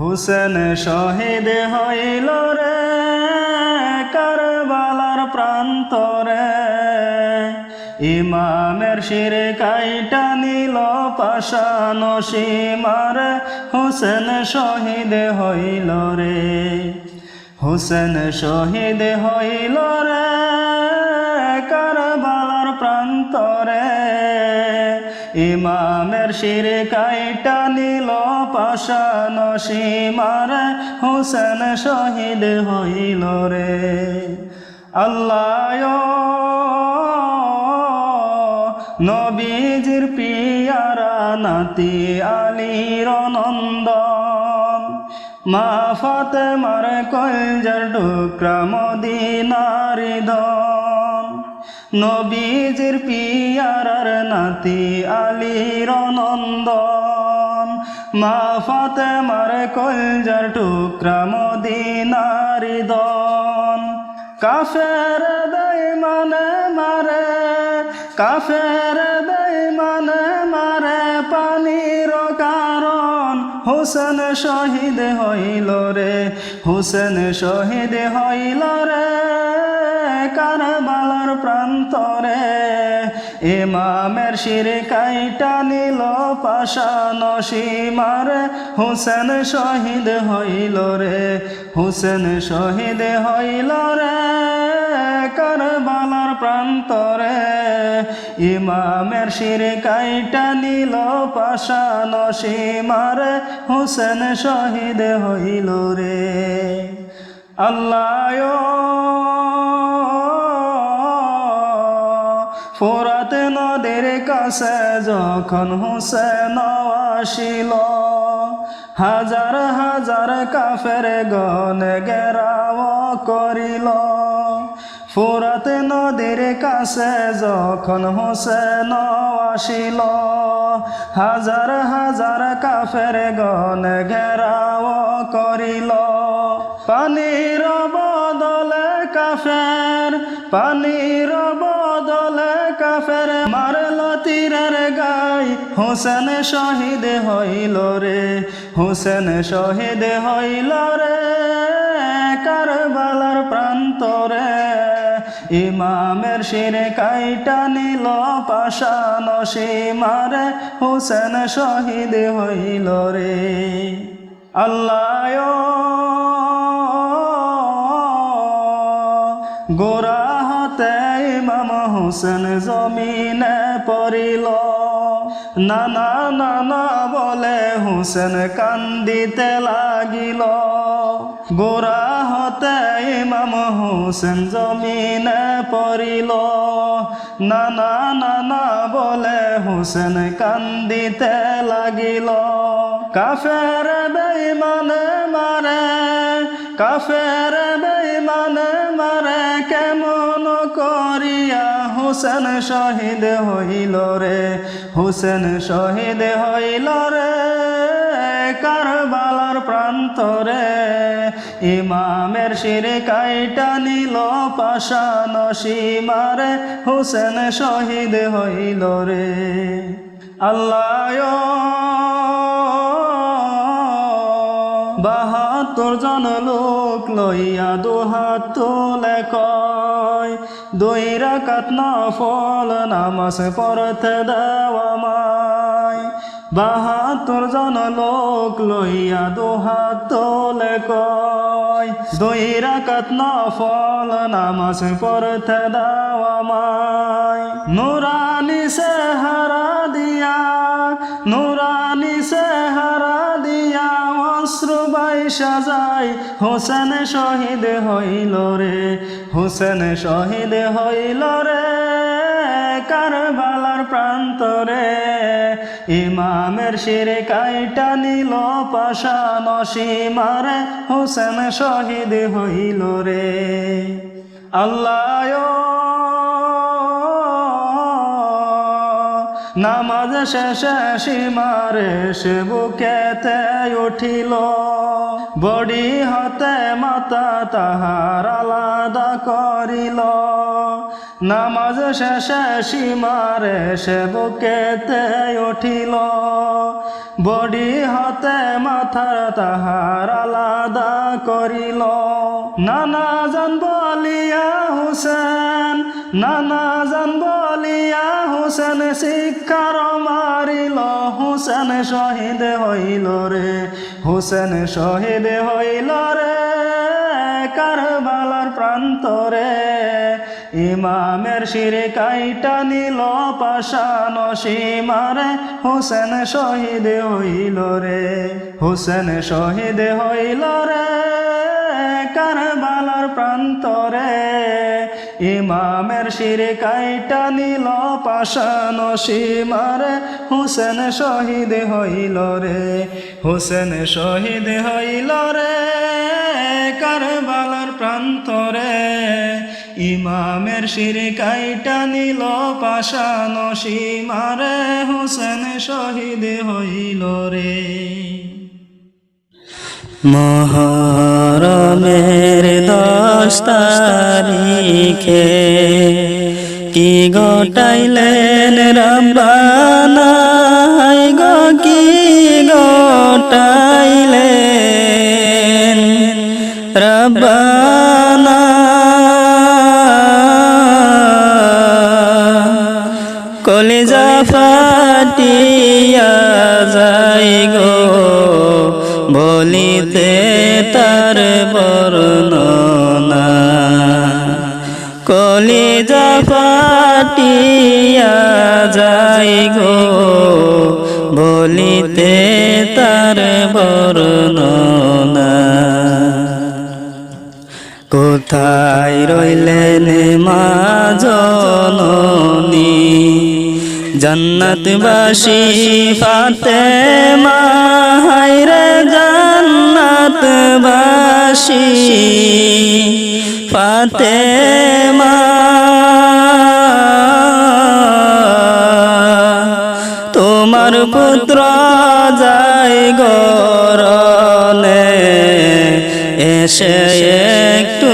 হুসেন শহীদ হইল রে, কারবালার প্রান্তরে। ইমামের শিরে কাইটা নিল পাশান সীমার, হুসেন শহীদ হইল রে। হুসেন শহীদ হইল রে, কারবালার প্রান্তরে। ইমামের শিরে কাইটা নিল পাশান সীমার, হুসেন শহীদ হইল রে। আল্লাহ, নবীজির পিয়ারা নাতি আলীর নন্দন। মা ফাতেমার কলজার টুকরা মদিনার দন। নবীজির পিয়ারার নাতি আলীর নন্দন। মা ফাতেমার কলজার টুকরা মদিনার দন। কাফের দাই মানে মারে, কাফের দাই মানে মারে পানির কারণ। হুসেন শহীদ হইল রে, হুসেন শহীদ হইল রে। কারবালার প্রান্তরে ইমামের শিরে কাইটা নিল পাশান সীমার। হুসেন শহীদ হইল রে, হুসেন শহীদ হইল রে। কারবালার প্রান্তরে ইমামের শিরে কাইটা নিল পাশান সীমার। হুসেন শহীদ হইল রে। আল্লাহ ফোরাত নদের কাছে যখন হুসেন আসিল, হাজার হাজার কাফের গন গেরাও করিল। ফোরাত নদীর কাছে যখন হোসেন আসিল, হাজার হাজার কাফের গনে ঘেরাও করিল। পানির বদলে কাফের, পানির হোসেন শহীদ হইল রে, হোসেন শহীদ হইল রে, কারবালার প্রান্তরে। ইমামের শিরে কাইটা নিল পাশান সীমারে হোসেন শহীদ হইল রে। আল্লাহ গোরা হাতে ইমাম হোসেন জমিনে পড়িল। নানা নানা বলে হোসেন কান্দিতে লাগিল। গোরা হতে ইমাম হোসেন জমিনে পড়িল। নানা নানা বলে হোসেন কান্দিতে লাগিল। কাফের বেইমানে মারে, কাফের বেইমানে মারে, কেমন করিয়া হুসেন শহীদ হইল রে, হুসেন শহীদ হইল রে, কারবালার প্রান্তরে। ইমামের শিরে কাইটা নিল পাশান সীমারে হুসেন শহীদ হইল রে। আল্লাহ জন লোক লইয়া দুহাত তুলে কয়, দুই রাকাত নফল নামাজ পড়তে দেওয়া মায় বাহাত্তর জন লোক লইয়া দুহাত তুলে কয়, দুই রাকাত নফল নামাজ পড়তে দেওয়া মায় নুরানি সে সাজাই, হোসেন শহীদ হইল রে, হোসেন শহীদ হইল রে, কারবালার প্রান্তরে। ইমামের শিরে কাইটা নিল পাশান সীমারে হোসেন শহীদ হইল রে। আল্লাহ শেষে সীমারে সে বুকেতে উঠিল। বডি হতে মাতা তাহার আলাদা করিল। নামাজ শেষে সীমারে সে বুকেতে উঠিল। বডি হতে মাথার তাহার আলাদা করিল। নানা জান বলিয়া, হুসেন নানা জান বলিয়া হুসেন শিক্ষার মারিল, হুসেন শহীদ হইল রে, হুসেন শহীদ হইল রে, কারবালার প্রান্তরে। ইমামের শিরে কাইটা নিল পাশান সীমারে হুসেন শহীদ হইল রে, হুসেন শহীদ হইল রে, কারবালার প্রান্তরে। ইমামের শিরে কাইটা নিল পাশান সীমারে হুসেন শহীদ হইল রে, হুসেন শহীদ হইল রে, কারবালার প্রান্তরে। ইমামের শিরে কাইটা নিল পাশান সীমারে হুসেন শহীদ হইল রে। মহরমের দশ তারিখে কি গোটাইলেন রব্বানা গো কি গোটাইলেন রব্বানা? কলিজা ফাটিয়া যাই গো বলিতে তার বর্ণনা। কলিজা ফাটিয়া যাই গো বলিতে তার বর্ণনা। কোথায় রইলেন মা জননী? জন্নতবাসী ফাতে মাহাইরে জন্নতবাসী ফাতে তোমার পুত্র যায় গরনে এসে একটু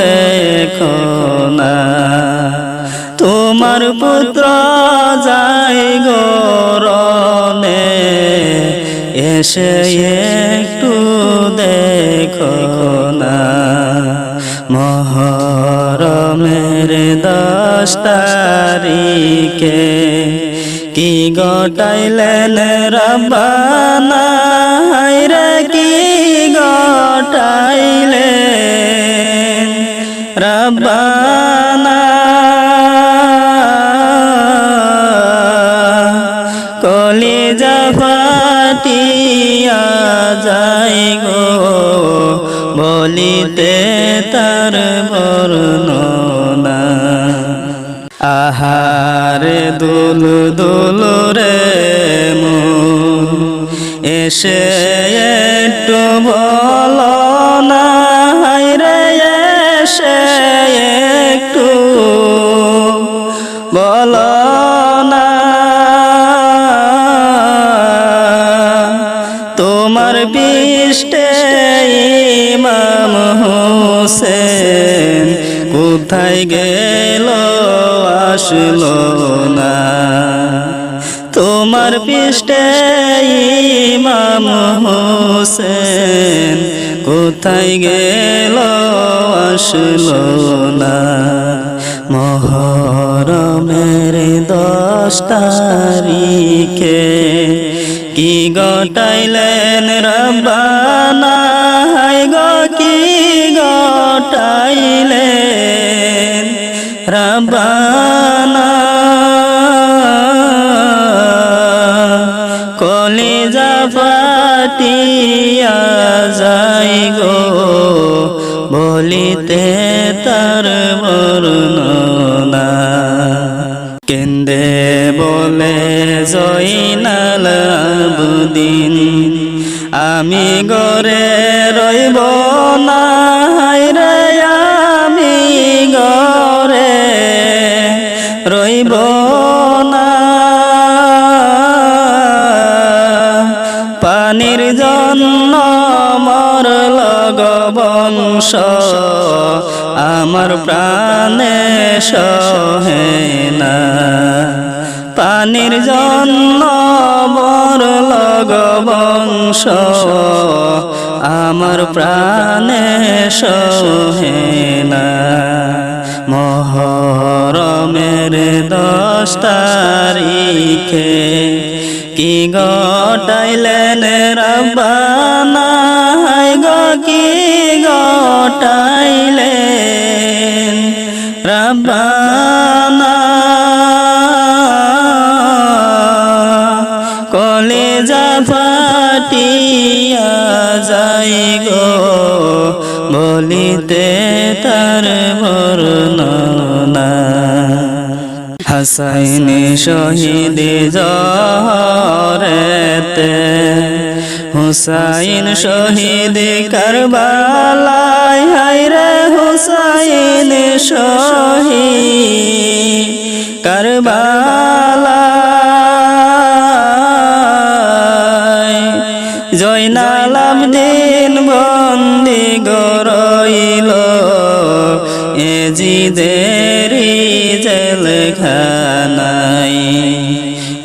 দেখো। পুত্র যায় গরনে এসে একটু দেখো না। মহরমের দশ তারিখে কি গটাইলেন রব্বানা রে? কি গটাইলেন রব্বানা কলিজা ফাটিয়া যাই গো। বলিতে তার বর্ণনা। আহার দুল দুল রে মন, এসে একটু বল না রে, এসে একটু বল আসলো না। তোমার পৃষ্ঠে ইমাম হোসেন কোথায় গেল আসলো না। মহরমের দশ তারিখে কি গটাইলেন রব্বানা? গো, কি গটাইলেন রব্বানা ফাটিয়া যাই গো, বলিতে তার বর্ণনা। কেন্দে বলে, জয়নাল বুদিন আমি গরে রইব না রে লগবংশ আমার প্রাণে সহে না। পানির জন্য বর লগবংশ আমার প্রাণে সহে না। মহরমের দশ তারিখে কি গটাইলেন গো কি গটাইলেন। রব্বানা। কলেজা ফাটিয়া যাই গো বলিতে তার বর্ণনা হাসাইন শহীদ জহরেতে হুসাইন শহীদ কারবালায় হায়রে হুসাইন শহীদ কারবালায়। জয়নাল আবদিন বন্দি গরইল এ জিদেরি জেলখানাই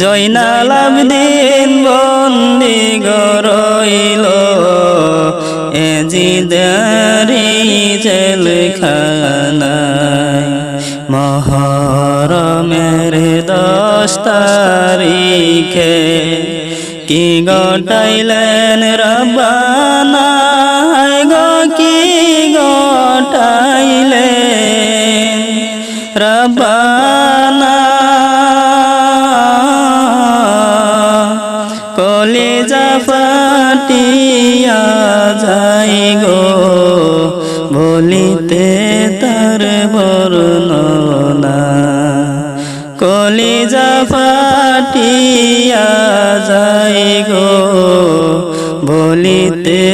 জয়নাল আবদিন বন্দি গরইল এ জিদারি জেলখানাই মহরমের দশ তারিখে কি গটাইলেন রব্বানা? ফাটিয়া যাই গো বলিতে তার বর্ণনা। কলিজা ফাটিয়া যাই গো বলিতে